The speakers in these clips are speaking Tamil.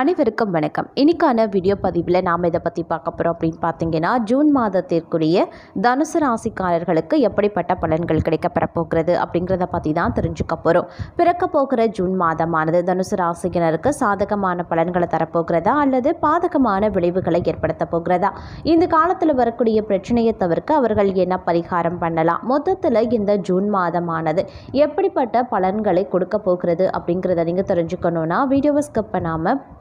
அனைவருக்கும் வணக்கம். இன்னைக்கான வீடியோ பதிவில் நாம் இதை பற்றி பார்க்க போகிறோம் அப்படின்னு பார்த்தீங்கன்னா ஜூன் மாதத்திற்குரிய தனுசு ராசிக்காரர்களுக்கு எப்படிப்பட்ட பலன்கள் கிடைக்கப்பெற போகிறது அப்படிங்கிறத பற்றி தான் தெரிஞ்சுக்க போகிறோம் பிறக்க போகிற ஜூன் மாதமானது தனுசு ராசியினருக்கு சாதகமான பலன்களை தரப்போகிறதா அல்லது பாதகமான விளைவுகளை ஏற்படுத்த போகிறதா? இந்த காலத்தில் வரக்கூடிய பிரச்சனையை தவிர்க்க அவர்கள் என்ன பரிகாரம் பண்ணலாம்? மொத்தத்தில் இந்த ஜூன் மாதமானது எப்படிப்பட்ட பலன்களை கொடுக்க போகிறது அப்படிங்கிறத நீங்கள் தெரிஞ்சுக்கணுன்னா வீடியோவை ஸ்கிப் பண்ணாமல்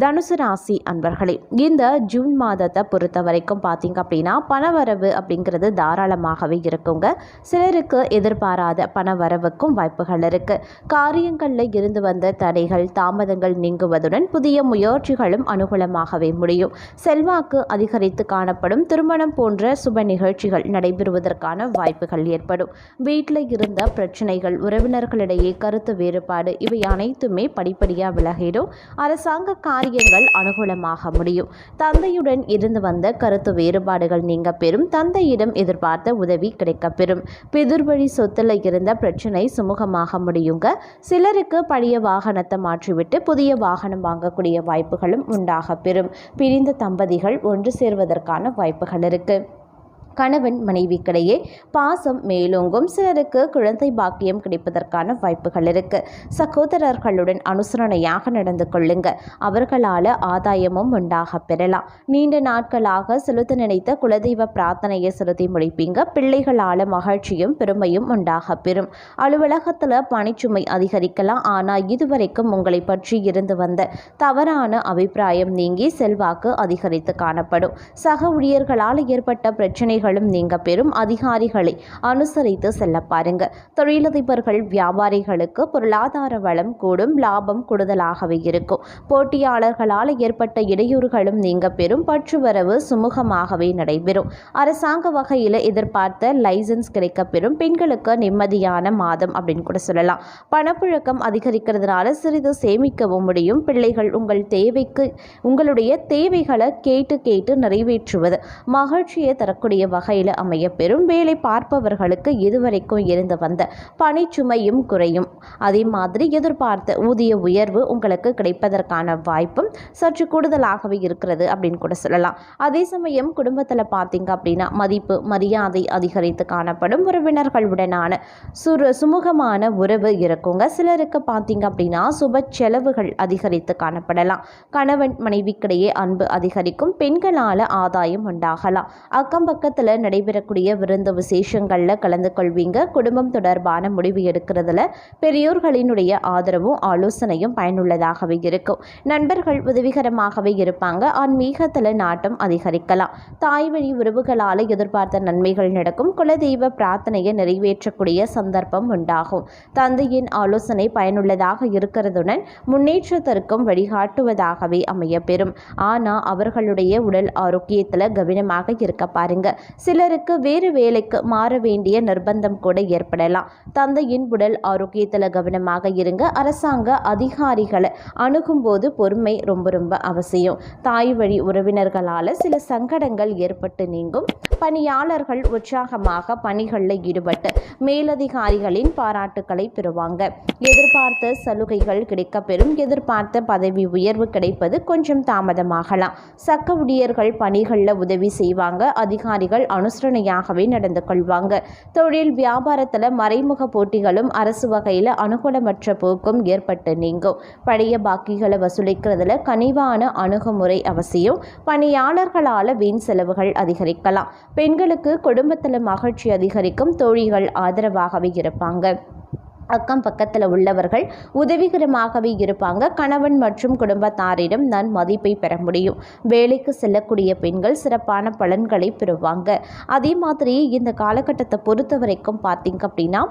தனுசு ராசி அன்பர்களே இந்த ஜூன் மாதத்தை பொறுத்த வரைக்கும் பார்த்தீங்க அப்படின்னா பணவரவு அப்படிங்கிறது தாராளமாகவே இருக்குங்க. சிலருக்கு எதிர்பாராத பணவரவுக்கும் வாய்ப்புகள் இருக்குது காரியங்களில் இருந்து வந்த தடைகள் தாமதங்கள் நீங்குவதுடன் புதிய முயற்சிகளும் அனுகூலமாகவே முடியும். செல்வாக்கு அதிகரித்து காணப்படும் திருமணம் போன்ற சுப நிகழ்ச்சிகள் நடைபெறுவதற்கான வாய்ப்புகள் ஏற்படும். வீட்டில் இருந்த பிரச்சனைகள் உறவினர்களிடையே கருத்து வேறுபாடு இவை அனைத்துமே படிப்படியாக விலகிடும். அரசாங்க காரியங்கள் அனுகூலமாக முடியும். தந்தையுடன் இருந்து வந்த கருத்து வேறுபாடுகள் நீங்க பெறும் தந்தையிடம் எதிர்பார்த்த உதவி கிடைக்கப்பெறும். பிதிர்வழி சொத்துல இருந்த பிரச்சனை சுமூகமாக முடியுங்க. சிலருக்கு பழைய வாகனத்தை மாற்றிவிட்டு புதிய வாகனம் வாங்கக்கூடிய வாய்ப்புகளும் உண்டாக பெறும் பிரிந்த தம்பதிகள் ஒன்று சேர்வதற்கான வாய்ப்புகள் இருக்குது கணவன் மனைவிக்கிடையே பாசம் மேலோங்கும். சிலருக்கு குழந்தை பாக்கியம் கிடைப்பதற்கான வாய்ப்புகள் இருக்கு. சகோதரர்களுடன் அனுசரணையாக நடந்து கொள்ளுங்க. அவர்களால் ஆதாயமும் உண்டாக பெறலாம். நீண்ட நாட்களாக செலுத்த நினைத்த குலதெய்வ பிரார்த்தனையை செலுத்தி முடிப்பீங்க. பிள்ளைகளால் மகிழ்ச்சியும் பெருமையும் உண்டாக பெறும். அலுவலகத்தில் பணிச்சுமை அதிகரிக்கலாம். ஆனால் இதுவரைக்கும் உங்களை பற்றி இருந்து வந்த தவறான அபிப்பிராயம் நீங்கி செல்வாக்கு அதிகரித்து காணப்படும். சக ஊழியர்களால் ஏற்பட்ட பிரச்சனைகளும் நீங்க பெறும் அதிகாரிகளை அனுசரித்து செல்ல பாருங்க தொழிலதிபர்கள் வியாபாரிகளுக்கு பொருளாதார வளம் கூடும் லாபம் கூடுதலாகவே இருக்கும். போட்டியாளர்களால் ஏற்பட்ட இடையூறுகளும் நீங்க பெறும் பற்றுவரவு சுமூகமாகவே நடைபெறும். அரசாங்க வகையில் எதிர்பார்த்த லைசன்ஸ் கிடைக்கப்பெறும். பெண்களுக்கு நிம்மதியான மாதம் அப்படின்னு கூட சொல்லலாம். பணப்புழக்கம் அதிகரிக்கிறதுனால சிறிது சேமிக்கவும் முடியும். பிள்ளைகள் உங்கள் தேவைக்கு உங்களுடைய தேவைகளை கேட்டு கேட்டு நிறைவேற்றுவது மகிழ்ச்சியை தரக்கூடிய வகையில் அமைய பெரும் வேலை பார்ப்பவர்களுக்கு இதுவரைக்கும் இருந்து வந்த பணிச்சுமையும் குறையும். அதே மாதிரி எதிர்பார்த்த ஊதிய உயர்வு உங்களுக்கு கிடைப்பதற்கான வாய்ப்பும் சற்று கூடுதலாகவே இருக்கிறது அப்படின்னு கூட சொல்லலாம். அதே சமயம் குடும்பத்தில் பார்த்தீங்க அப்படின்னா மதிப்பு மரியாதை அதிகரித்து காணப்படும் உறவினர்களுடனான சுரு சுமூகமான உறவு இருக்குங்க. சிலருக்கு பார்த்தீங்க அப்படின்னா சுப செலவுகள் அதிகரித்து காணப்படலாம். கணவன் மனைவிக்கிடையே அன்பு அதிகரிக்கும். பெண்களால் ஆதாயம் உண்டாகலாம். அக்கம் பக்கத்தில் நடைபெறக்கூடிய விருந்து விசேஷங்களில் கலந்து கொள்வீங்க. குடும்பம் தொடர்பான முடிவு எடுக்கிறதுல பெரியோர்களினுடைய ஆதரவும் ஆலோசனையும் பயனுள்ளதாகவே இருக்கும். நண்பர்கள் உதவிகரமாகவே இருப்பாங்க. ஆன்மீகத்தில் நாட்டம் அதிகரிக்கலாம். தாய் வழி உறவுகளால் எதிர்பார்த்த நன்மைகள் நடக்கும். குலதெய்வ பிரார்த்தனையை நிறைவேற்றக்கூடிய சந்தர்ப்பம் உண்டாகும். தந்தையின் ஆலோசனை பயனுள்ளதாக இருக்கிறதுடன் முன்னேற்றத்திற்கும் வழிகாட்டுவதாகவே அமைய பெறும் ஆனால் அவர்களுடைய உடல் ஆரோக்கியத்தில் கவனமாக இருக்க பாருங்க. சிலருக்கு வேறு வேலைக்கு மாற வேண்டிய நிர்பந்தம் கூட ஏற்படலாம். தந்தையின் உடல் ஆரோக்கியத்தில் கவனமாக இருங்க. அரசாங்க அதிகாரிகளை அணுகும்போது பொறுமை ரொம்ப ரொம்ப அவசியம். தாய் வழி உறவினர்களால் சில சங்கடங்கள் ஏற்பட்டு நீங்கும். பணியாளர்கள் உற்சாகமாக பணிகளில் ஈடுபட்டு மேலதிகாரிகளின் பாராட்டுக்களை பெறுவாங்க. எதிர்பார்த்த சலுகைகள் கிடைக்கப்பெறும். எதிர்பார்த்த பதவி உயர்வு கிடைப்பது கொஞ்சம் தாமதமாகலாம். சக்க ஊழியர்கள் பணிகளில் உதவி செய்வாங்க. அதிகாரிகள் அனுசரணையாகவே நடந்து கொள்வாங்க. தொழில் வியாபாரத்தில் மறைமுக போட்டிகளும் அரசு வகையில் அனுகூலமற்ற போக்கும் ஏற்பட்டு நீங்கும். பழைய பாக்கிகளை வசூலிக்கிறதுல கனிவான அணுகுமுறை அவசியம். பணியாளர்களால் வீண் செலவுகள் அதிகரிக்கலாம். பெண்களுக்கு குடும்பத்தில் மகிழ்ச்சி அதிகரிக்கும். தோழிகள் ஆதரவாகவே இருப்பாங்க. அக்கம் பக்கத்தில் உள்ளவர்கள் உதவிகரமாகவே இருப்பாங்க. கணவன் மற்றும் குடும்பத்தாரிடம் நான் மதிப்பை பெற முடியும். வேலைக்கு செல்லக்கூடிய பெண்கள் சிறப்பான பலன்களை பெறுவாங்க. அதே மாதிரி இந்த காலகட்டத்தை பொறுத்த வரைக்கும் பார்த்தீங்க அப்படின்னா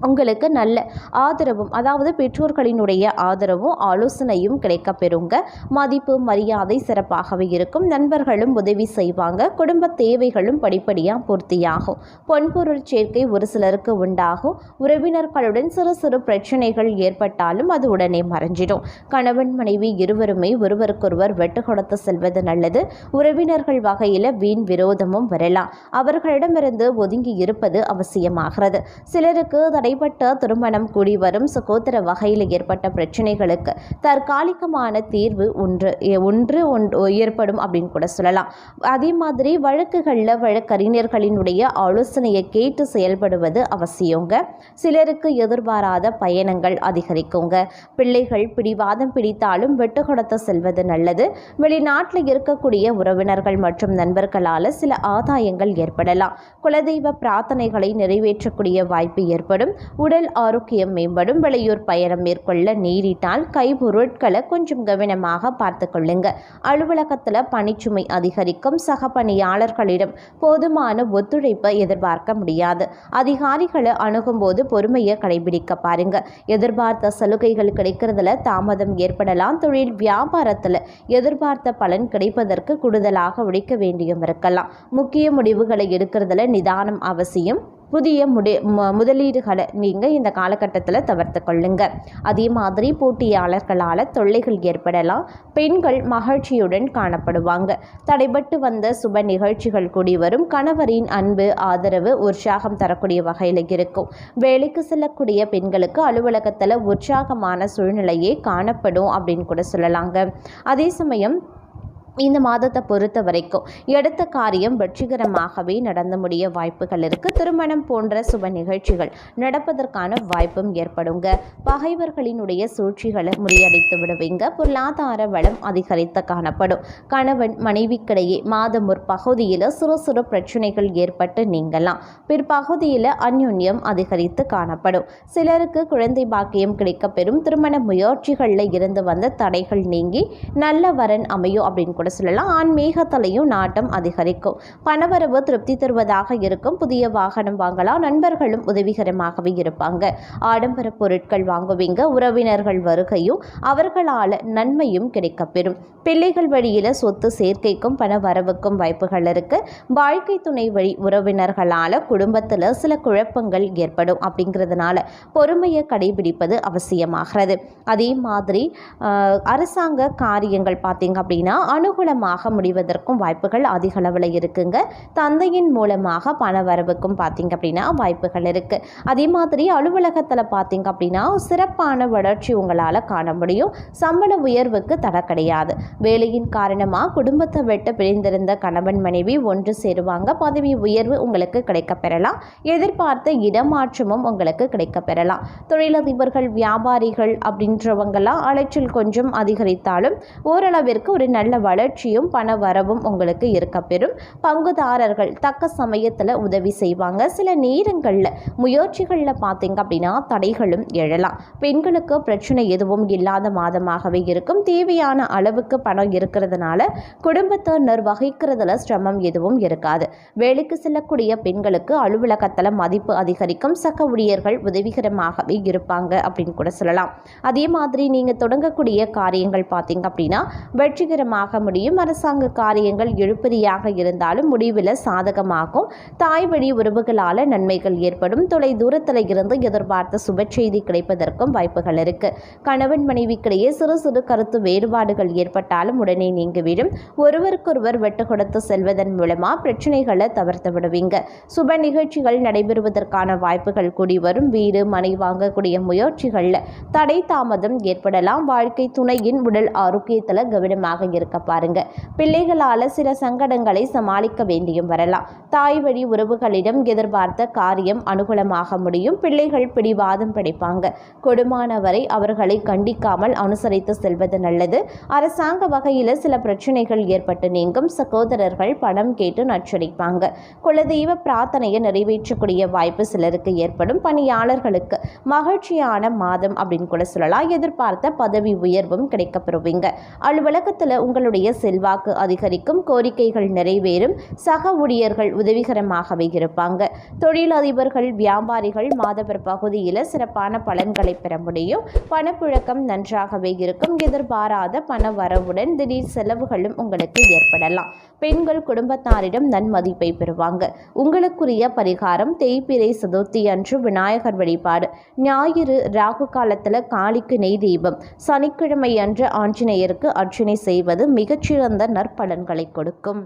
உங்களுக்கு நல்ல ஆதரவும் அதாவது பெற்றோர்களினுடைய ஆதரவும் ஆலோசனையும் கிடைக்கப் பெறுங்க. மதிப்பு மரியாதை சிறப்பாகவே இருக்கும். நண்பர்களும் உதவி செய்வாங்க. குடும்ப தேவைகளும் படிப்படியாக பூர்த்தியாகும். பொன்பொருள் சேர்க்கை ஒரு சிலருக்கு உண்டாகும். உறவினர்களுடன் சிறு சிறு பிரச்சனைகள் ஏற்பட்டாலும் அது உடனே மறைஞ்சிடும். கணவன் மனைவி இருவருமே ஒருவருக்கொருவர் வெட்டு கொடுத்து செல்வது நல்லது. உறவினர்கள் வகையில் வீண் விரோதமும் வரலாம். அவர்களிடமிருந்து ஒதுங்கி இருப்பது அவசியமாகிறது. சிலருக்கு தடைப்பட்ட திருமணம் கூடி வரும் சகோதர வகையில் ஏற்பட்ட பிரச்சனைகளுக்கு தற்காலிகமான தீர்வு ஒன்று ஒன்று ஒன்று ஏற்படும் அப்படின்னு கூட சொல்லலாம். அதே மாதிரி வழக்குகளில் வழக்கறிஞர்களினுடைய ஆலோசனையை கேட்டு செயல்படுவது அவசியங்க. சிலருக்கு எதிர்பாராத பயணங்கள் அதிகரிக்குங்க. பிள்ளைகள் பிடிவாதம் பிடித்தாலும் வெட்டுக்கொடத்த செல்வது நல்லது. வெளிநாட்டில் இருக்கக்கூடிய உறவினர்கள் மற்றும் நண்பர்களால் சில ஆதாயங்கள் ஏற்படலாம். குலதெய்வ பிரார்த்தனைகளை நிறைவேற்றக்கூடிய வாய்ப்பு ஏற்படும். உடல் ஆரோக்கியம் மேம்படும் வெளியூர் பயணம் மேற்கொள்ள நேரிட்டால் கைப்பொருட்களை கொஞ்சம் கவனமாக பார்த்து கொள்ளுங்க. அலுவலகத்தில் பணிச்சுமை அதிகரிக்கும். சக பணியாளர்களிடம் போதுமான ஒத்துழைப்பை எதிர்பார்க்க முடியாது. அதிகாரிகளை அணுகும்போது பொறுமையை கடைபிடிக்க பாருங்க. எதிர்பார்த்த சலுகைகள் கிடைக்கிறதுல தாமதம் ஏற்படலாம். தொழில் வியாபாரத்தில் எதிர்பார்த்த பலன் கிடைப்பதற்கு கூடுதலாக உழைக்க வேண்டியும் இருக்கலாம். முக்கிய முடிவுகளை எடுக்கிறதுல நிதானம் அவசியம். புதிய முடி முதலீடுகளை நீங்கள் இந்த காலகட்டத்தில் தவிர்த்து கொள்ளுங்க. அதே மாதிரி போட்டியாளர்களால் தொல்லைகள் ஏற்படலாம். பெண்கள் மகிழ்ச்சியுடன் காணப்படுவாங்க. தடைபட்டு வந்த சுப நிகழ்ச்சிகள் கூடி வரும். கணவரின் அன்பு ஆதரவு உற்சாகம் தரக்கூடிய வகையில் இருக்கும். வேலைக்கு செல்லக்கூடிய பெண்களுக்கு அலுவலகத்தில் உற்சாகமான சூழ்நிலையே காணப்படும் அப்படின்னு கூட சொல்லலாங்க. அதே சமயம் இந்த மாதத்தை பொறுத்த வரைக்கும் எடுத்த காரியம் வெற்றிகரமாகவே நடந்து முடிய வாய்ப்புகள் இருக்கு. திருமணம் போன்ற சுப நிகழ்ச்சிகள் நடப்பதற்கான வாய்ப்பும் ஏற்படுங்க. பகைவர்களினுடைய சூழ்ச்சிகளை முறியடித்து விடுவீங்க. பொருளாதார வளம் அதிகரித்து காணப்படும். கணவன் மனைவிக்கிடையே மாதம் ஒரு சிறு சிறு பிரச்சனைகள் ஏற்பட்டு நீங்கலாம். பிற்பகுதியில் அந்யுன்யம் அதிகரித்து காணப்படும். சிலருக்கு குழந்தை பாக்கியம் கிடைக்கப்பெறும். திருமண முயற்சிகளில் இருந்து வந்த தடைகள் நீங்கி நல்ல வரன் அமையும் அப்படின்னு கூட சொல்லலாம் ஆன்மீகத்திலையும் நாட்டம் அதிகரிக்கும். பணவரவு திருப்தி தருவதாக இருக்கும். புதிய வாகனம் வாங்கலாம். நண்பர்களும் உதவிகரமாகவே இருப்பாங்க. ஆடம்பர பொருட்கள் வாங்குவீங்க. உறவினர்கள் வருகையும் அவர்களால் நன்மையும் கிடைக்கப்பெறும். பிள்ளைகள் வழியில் சொத்து சேர்க்கைக்கும் பண வரவுக்கும் வாய்ப்புகள் இருக்கு. வாழ்க்கை துணை வழி உறவினர்களால் குடும்பத்தில் சில குழப்பங்கள் ஏற்படும் அப்படிங்கிறதுனால பொறுமையை கடைபிடிப்பது அவசியமாகிறது. அதே மாதிரி அரசாங்க காரியங்கள் பார்த்தீங்க அப்படின்னா அணு அனுகூலமாக முடிவதற்கும் வாய்ப்புகள் அதிக அளவில் இருக்குங்க. தந்தையின் மூலமாக பண வரவுக்கும் பார்த்தீங்க அப்படின்னா வாய்ப்புகள் இருக்குது அதே மாதிரி அலுவலகத்தில் பார்த்தீங்க அப்படின்னா சிறப்பான வளர்ச்சி உங்களால் காண முடியும். சம்பள உயர்வுக்கு தடை கிடையாது. வேலையின் காரணமாக குடும்பத்தை விட்டு பிரிந்திருந்த கணவன் மனைவி ஒன்று சேருவாங்க. பதவி உயர்வு உங்களுக்கு கிடைக்கப்பெறலாம் எதிர்பார்த்த இடமாற்றமும் உங்களுக்கு கிடைக்கப்பெறலாம் தொழிலதிபர்கள் வியாபாரிகள் அப்படின்றவங்கெல்லாம் அலைச்சல் கொஞ்சம் அதிகரித்தாலும் ஓரளவிற்கு ஒரு நல்ல வளர்ச்சியும் பண வரவும் உங்களுக்கு இருக்கப்பெறும் பங்குதாரர்கள் தக்க சமயத்தில் உதவி செய்வாங்க. சில நேரங்களில் முயற்சிகளில் பார்த்தீங்க அப்படின்னா தடைகளும் எழலாம். பெண்களுக்கு பிரச்சனை எதுவும் இல்லாத மாதமாகவே இருக்கும். தேவையான அளவுக்கு பணம் இருக்கிறதுனால குடும்பத்தை நிர்வகிக்கிறதுல சிரமம் எதுவும் இருக்காது. வேலைக்கு செல்லக்கூடிய பெண்களுக்கு அலுவலகத்தில் மதிப்பு அதிகரிக்கும். சக ஊழியர்கள் உதவிகரமாகவே இருப்பாங்க அப்படின்னு கூட சொல்லலாம். அதே மாதிரி நீங்கள் தொடங்கக்கூடிய காரியங்கள் பார்த்தீங்க அப்படின்னா வெற்றிகரமாக முடியும். அரசாங்க காரியங்கள் எழுப்பதியாக இருந்தாலும் முடிவில் சாதகமாகும். தாய் வழி உறவுகளால் நன்மைகள் ஏற்படும். தொலை தூரத்தில் இருந்து எதிர்பார்த்த சுப செய்தி கிடைப்பதற்கும் வாய்ப்புகள் இருக்கு. கணவன் மனைவிக்கிடையே சிறு சிறு கருத்து வேறுபாடுகள் ஏற்பட்டாலும் உடனே நீங்கிவிடும். ஒருவருக்கொருவர் வெட்டு கொடுத்து செல்வதன் மூலமா பிரச்சனைகளை தவிர்த்து விடுவீங்க. சுப நிகழ்ச்சிகள் நடைபெறுவதற்கான வாய்ப்புகள் கூடி வரும். வீடு மனை வாங்கக்கூடிய முயற்சிகளில் தடை தாமதம் ஏற்படலாம். வாழ்க்கை துணையின் உடல் ஆரோக்கியத்தில் கவனமாக இருக்க பாருங்க. பிள்ளைகளால் சில சங்கடங்களை சமாளிக்க வேண்டியும் வரலாம். தாய் வழி உறவுகளிடம் எதிர்பார்த்த காரியம் அனுகூலமாக முடியும். பிள்ளைகள் பிடிவாதம் பிடிப்பாங்க. கொடுமானவரை அவர்களை கண்டிக்காமல் அனுசரித்து செல்வது நல்லது. அரசாங்க வகையில் சில பிரச்சனைகள் ஏற்பட்டு நீங்கும். சகோதரர்கள் பணம் கேட்டு நச்சரிப்பாங்க. குலதெய்வ பிரார்த்தனையை நிறைவேற்றக்கூடிய வாய்ப்பு சிலருக்கு ஏற்படும். பணியாளர்களுக்கு மகிழ்ச்சியான மாதம் அப்படின்னு கூட சொல்லலாம். எதிர்பார்த்த பதவி உயர்வும் கிடைக்கப்பெறுவீங்க அலுவலகத்தில் உங்களுடைய ஊழியர்களுடைய செல்வாக்கு அதிகரிக்கும் கோரிக்கைகள் நிறைவேறும் சக ஊழியர்கள் உதவிகரமாகவே இருப்பாங்க. தொழிலதிபர்கள் வியாபாரிகள் மாதவர் பகுதியில் சிறப்பான பலன்களை பெற முடியும். பணப்புழக்கம் நன்றாகவே இருக்கும். எதிர்பாராத பண வரவுடன் திடீர் செலவுகளும் உங்களுக்கு ஏற்படலாம். பெண்கள் குடும்பத்தாரிடம் நன்மதிப்பை பெறுவாங்க. உங்களுக்குரிய பரிகாரம் தேய்பிரை சதுர்த்தி அன்று விநாயகர் வழிபாடு. ஞாயிறு ராகு காலத்தில் காளிக்கு நெய் தீபம். சனிக்கிழமை அன்று ஆஞ்சநேயருக்கு அர்ச்சனை செய்வது மிக மிகச்சிறந்த நற்பலன்களை கொடுக்கும்.